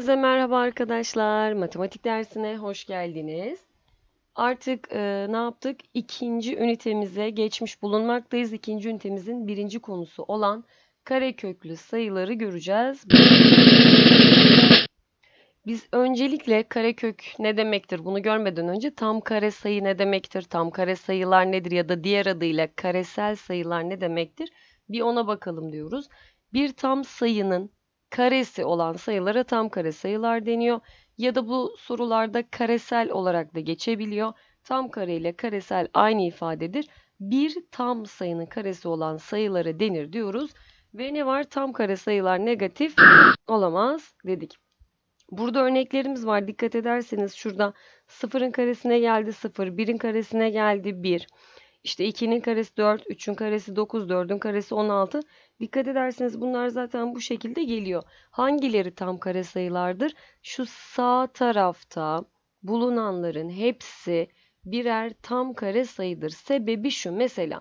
Hepinize merhaba arkadaşlar. Matematik dersine hoş geldiniz. Artık e, ne yaptık? İkinci ünitemize geçmiş bulunmaktayız. İkinci ünitemizin birinci konusu olan kareköklü sayıları göreceğiz. Biz öncelikle karekök ne demektir bunu görmeden önce tam kare sayı ne demektir, tam kare sayılar nedir ya da diğer adıyla karesel sayılar ne demektir bir ona bakalım diyoruz. Bir tam sayının karesi olan sayılara tam kare sayılar deniyor. Ya da bu sorularda karesel olarak da geçebiliyor. Tam kare ile karesel aynı ifadedir. Bir tam sayının karesi olan sayılara denir diyoruz. Ve ne var? Tam kare sayılar negatif olamaz dedik. Burada örneklerimiz var. Dikkat ederseniz şurada sıfırın karesine geldi 0, 1'in karesine geldi 1. İşte 2'nin karesi 4, 3'ün karesi 9, 4'ün karesi 16. Dikkat ederseniz bunlar zaten bu şekilde geliyor. Hangileri tam kare sayılardır? Şu sağ tarafta bulunanların hepsi birer tam kare sayıdır. Sebebi şu mesela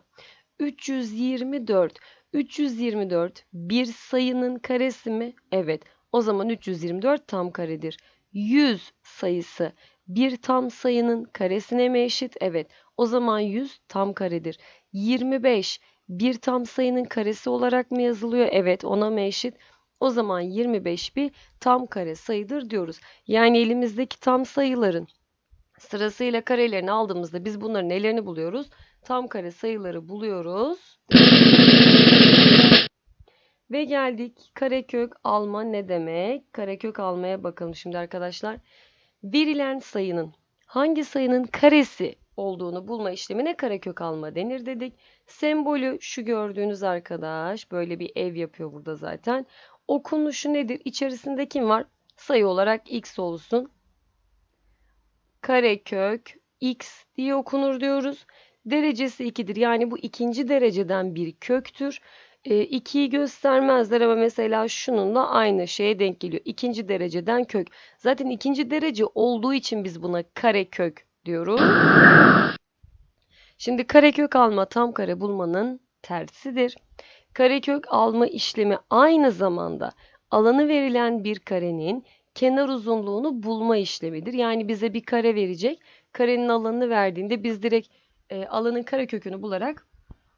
324. 324 bir sayının karesi mi? Evet. O zaman 324 tam karedir. 100 sayısı bir tam sayının karesine mi eşit? Evet. O zaman 100 tam karedir. 25 bir tam sayının karesi olarak mı yazılıyor? Evet ona mı eşit? O zaman 25 bir tam kare sayıdır diyoruz. Yani elimizdeki tam sayıların sırasıyla karelerini aldığımızda biz bunların nelerini buluyoruz? Tam kare sayıları buluyoruz. Ve geldik karekök alma ne demek? Karekök almaya bakalım şimdi arkadaşlar. Verilen sayının hangi sayının karesi olduğunu bulma işlemine karekök alma denir dedik. Sembolü şu gördüğünüz arkadaş böyle bir ev yapıyor burada zaten. Okunuşu nedir? İçerisinde kim var? Sayı olarak x olsun. Karekök x diye okunur diyoruz. Derecesi 2'dir. Yani bu ikinci dereceden bir köktür. 2'yi e, göstermezler ama mesela şununla aynı şeye denk geliyor. İkinci dereceden kök. Zaten ikinci derece olduğu için biz buna karekök diyoruz. Şimdi karekök alma tam kare bulmanın tersidir. Karekök alma işlemi aynı zamanda alanı verilen bir karenin kenar uzunluğunu bulma işlemidir. Yani bize bir kare verecek. Karenin alanını verdiğinde biz direkt e, alanın karekökünü bularak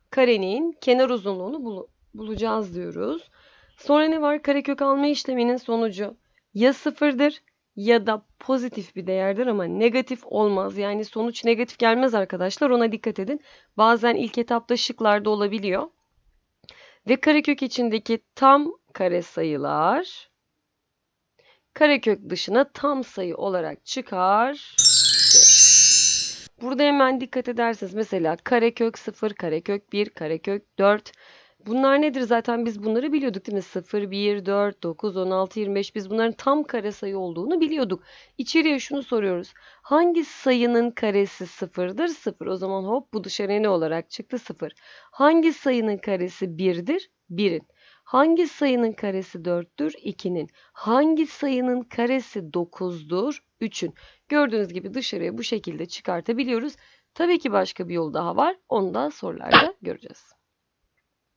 karenin kenar uzunluğunu bul bulacağız diyoruz. Sonra ne var? Karekök alma işleminin sonucu ya sıfırdır ya da pozitif bir değerdir ama negatif olmaz. Yani sonuç negatif gelmez arkadaşlar. Ona dikkat edin. Bazen ilk etapta şıklarda olabiliyor. Ve karekök içindeki tam kare sayılar karekök dışına tam sayı olarak çıkar. Burada hemen dikkat ederseniz mesela karekök 0, karekök 1, karekök 4 Bunlar nedir zaten biz bunları biliyorduk değil mi? 0, 1, 4, 9, 16, 25 biz bunların tam kare sayı olduğunu biliyorduk. İçeriye şunu soruyoruz. Hangi sayının karesi sıfırdır? 0. O zaman hop bu dışarıya ne olarak çıktı? 0. Hangi sayının karesi 1'dir? 1'in. Hangi sayının karesi 4'tür? 2'nin. Hangi sayının karesi 9'dur? 3'ün. Gördüğünüz gibi dışarıya bu şekilde çıkartabiliyoruz. Tabii ki başka bir yol daha var. Onu da sorularda göreceğiz.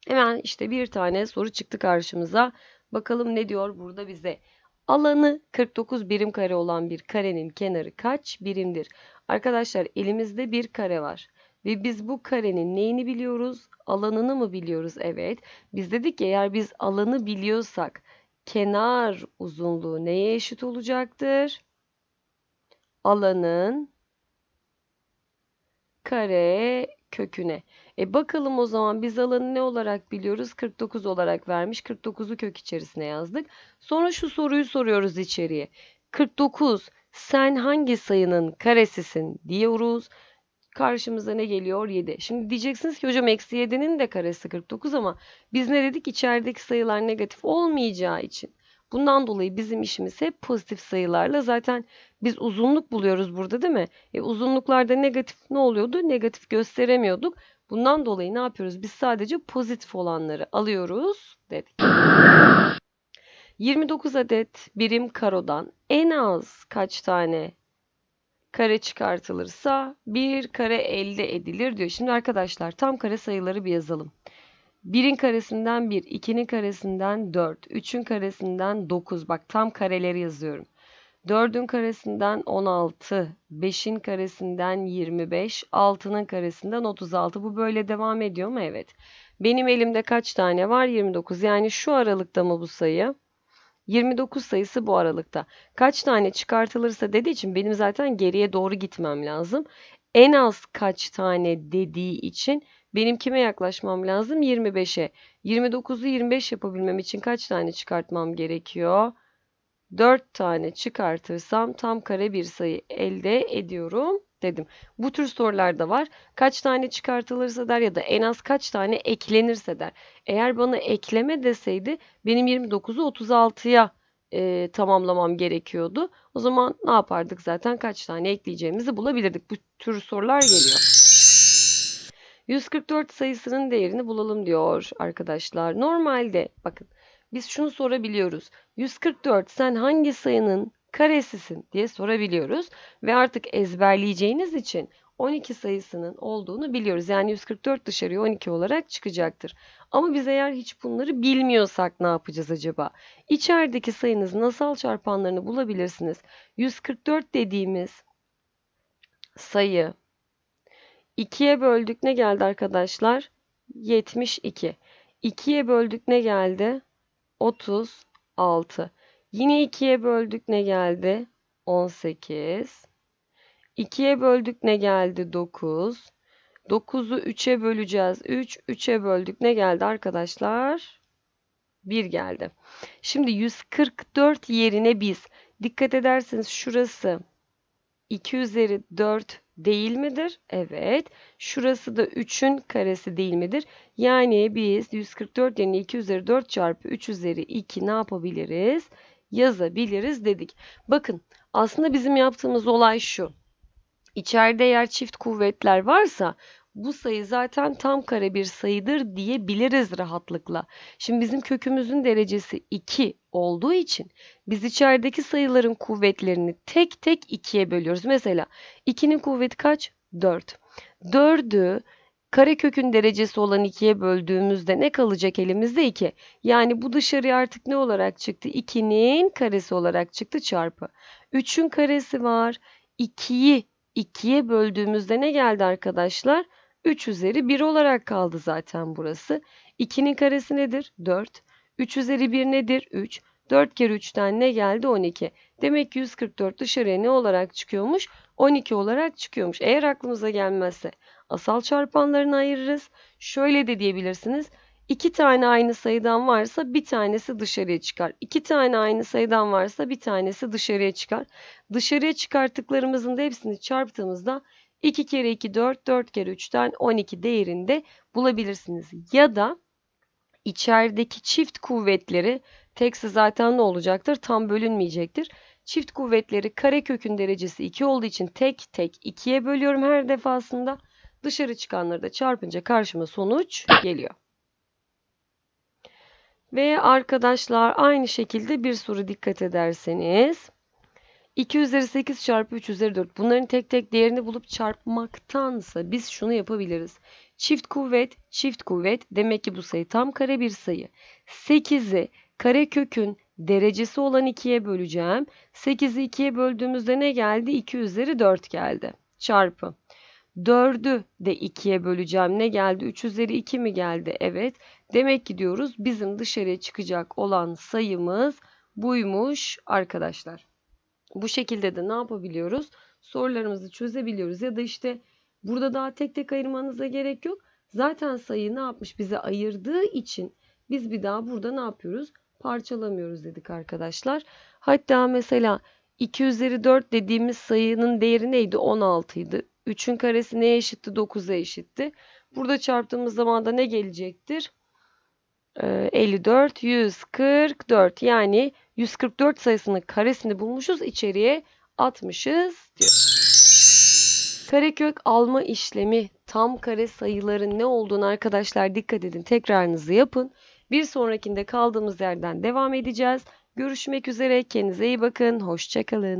Hemen işte bir tane soru çıktı karşımıza. Bakalım ne diyor burada bize. Alanı 49 birim kare olan bir karenin kenarı kaç birimdir? Arkadaşlar elimizde bir kare var. Ve biz bu karenin neyini biliyoruz? Alanını mı biliyoruz? Evet. Biz dedik ki eğer biz alanı biliyorsak kenar uzunluğu neye eşit olacaktır? Alanın kare köküne. E bakalım o zaman biz alanı ne olarak biliyoruz? 49 olarak vermiş. 49'u kök içerisine yazdık. Sonra şu soruyu soruyoruz içeriye. 49 sen hangi sayının karesisin diyoruz. Karşımıza ne geliyor? 7. Şimdi diyeceksiniz ki hocam eksi 7'nin de karesi 49 ama biz ne dedik? İçerideki sayılar negatif olmayacağı için. Bundan dolayı bizim işimiz hep pozitif sayılarla. Zaten biz uzunluk buluyoruz burada değil mi? E, uzunluklarda negatif ne oluyordu? Negatif gösteremiyorduk. Bundan dolayı ne yapıyoruz? Biz sadece pozitif olanları alıyoruz dedik. 29 adet birim karodan en az kaç tane kare çıkartılırsa bir kare elde edilir diyor. Şimdi arkadaşlar tam kare sayıları bir yazalım. 1'in karesinden 1, 2'nin karesinden 4, 3'ün karesinden 9. Bak tam kareleri yazıyorum. 4'ün karesinden 16, 5'in karesinden 25, 6'nın karesinden 36. Bu böyle devam ediyor mu? Evet. Benim elimde kaç tane var? 29. Yani şu aralıkta mı bu sayı? 29 sayısı bu aralıkta. Kaç tane çıkartılırsa dediği için benim zaten geriye doğru gitmem lazım. En az kaç tane dediği için benim kime yaklaşmam lazım? 25'e. 29'u 25 yapabilmem için kaç tane çıkartmam gerekiyor? 4 tane çıkartırsam tam kare bir sayı elde ediyorum dedim. Bu tür sorular da var. Kaç tane çıkartılırsa der ya da en az kaç tane eklenirse der. Eğer bana ekleme deseydi benim 29'u 36'ya e, tamamlamam gerekiyordu. O zaman ne yapardık zaten kaç tane ekleyeceğimizi bulabilirdik. Bu tür sorular geliyor. 144 sayısının değerini bulalım diyor arkadaşlar. Normalde bakın biz şunu sorabiliyoruz. 144 sen hangi sayının karesisin diye sorabiliyoruz. Ve artık ezberleyeceğiniz için 12 sayısının olduğunu biliyoruz. Yani 144 dışarıya 12 olarak çıkacaktır. Ama biz eğer hiç bunları bilmiyorsak ne yapacağız acaba? İçerideki sayınızın asal çarpanlarını bulabilirsiniz. 144 dediğimiz sayı 2'ye böldük ne geldi arkadaşlar? 72. 2'ye böldük ne geldi? 36. Yine 2'ye böldük ne geldi? 18. 2'ye böldük ne geldi? 9. 9'u 3'e böleceğiz. 3. 3'e böldük ne geldi arkadaşlar? 1 geldi. Şimdi 144 yerine biz dikkat ederseniz şurası 2 üzeri 4 değil midir? Evet. Şurası da 3'ün karesi değil midir? Yani biz 144 yerine 2 üzeri 4 çarpı 3 üzeri 2 ne yapabiliriz? Yazabiliriz dedik. Bakın aslında bizim yaptığımız olay şu. İçeride eğer çift kuvvetler varsa bu sayı zaten tam kare bir sayıdır diyebiliriz rahatlıkla. Şimdi bizim kökümüzün derecesi 2 olduğu için biz içerideki sayıların kuvvetlerini tek tek 2'ye bölüyoruz. Mesela 2'nin kuvveti kaç? 4. 4'ü karekökün derecesi olan 2'ye böldüğümüzde ne kalacak elimizde? 2. Yani bu dışarıya artık ne olarak çıktı? 2'nin karesi olarak çıktı çarpı. 3'ün karesi var. 2'yi 2'ye böldüğümüzde ne geldi arkadaşlar? 3 üzeri 1 olarak kaldı zaten burası. 2'nin karesi nedir? 4. 3 üzeri 1 nedir? 3. 4 kere 3'ten ne geldi? 12. Demek ki 144 dışarıya ne olarak çıkıyormuş? 12 olarak çıkıyormuş. Eğer aklımıza gelmezse asal çarpanlarını ayırırız. Şöyle de diyebilirsiniz. İki tane aynı sayıdan varsa bir tanesi dışarıya çıkar. İki tane aynı sayıdan varsa bir tanesi dışarıya çıkar. Dışarıya çıkarttıklarımızın da hepsini çarptığımızda 2 kere 2 4, 4 kere 3'ten 12 değerinde bulabilirsiniz. Ya da içerideki çift kuvvetleri teksi zaten ne olacaktır? Tam bölünmeyecektir. Çift kuvvetleri karekökün derecesi 2 olduğu için tek tek 2'ye bölüyorum her defasında. Dışarı çıkanları da çarpınca karşıma sonuç geliyor. Ve arkadaşlar aynı şekilde bir soru dikkat ederseniz 2 üzeri 8 çarpı 3 üzeri 4 bunların tek tek değerini bulup çarpmaktansa biz şunu yapabiliriz. Çift kuvvet, çift kuvvet demek ki bu sayı tam kare bir sayı. 8'i karekökün derecesi olan 2'ye böleceğim. 8'i 2'ye böldüğümüzde ne geldi? 2 üzeri 4 geldi. Çarpı. 4'ü de 2'ye böleceğim. Ne geldi? 3 üzeri 2 mi geldi? Evet. Demek ki diyoruz bizim dışarıya çıkacak olan sayımız buymuş arkadaşlar. Bu şekilde de ne yapabiliyoruz? Sorularımızı çözebiliyoruz. Ya da işte burada daha tek tek ayırmanıza gerek yok. Zaten sayı ne yapmış? Bize ayırdığı için biz bir daha burada ne yapıyoruz? Parçalamıyoruz dedik arkadaşlar. Hatta mesela 2 üzeri 4 dediğimiz sayının değeri neydi? 16 idi. 3'ün karesi neye eşitti? 9'a eşitti. Burada çarptığımız zaman da ne gelecektir? 54, 144 yani 144 sayısının karesini bulmuşuz içeriye atmışız diyor. Karekök alma işlemi tam kare sayıların ne olduğunu arkadaşlar dikkat edin tekrarınızı yapın. Bir sonrakinde kaldığımız yerden devam edeceğiz. Görüşmek üzere kendinize iyi bakın hoşçakalın.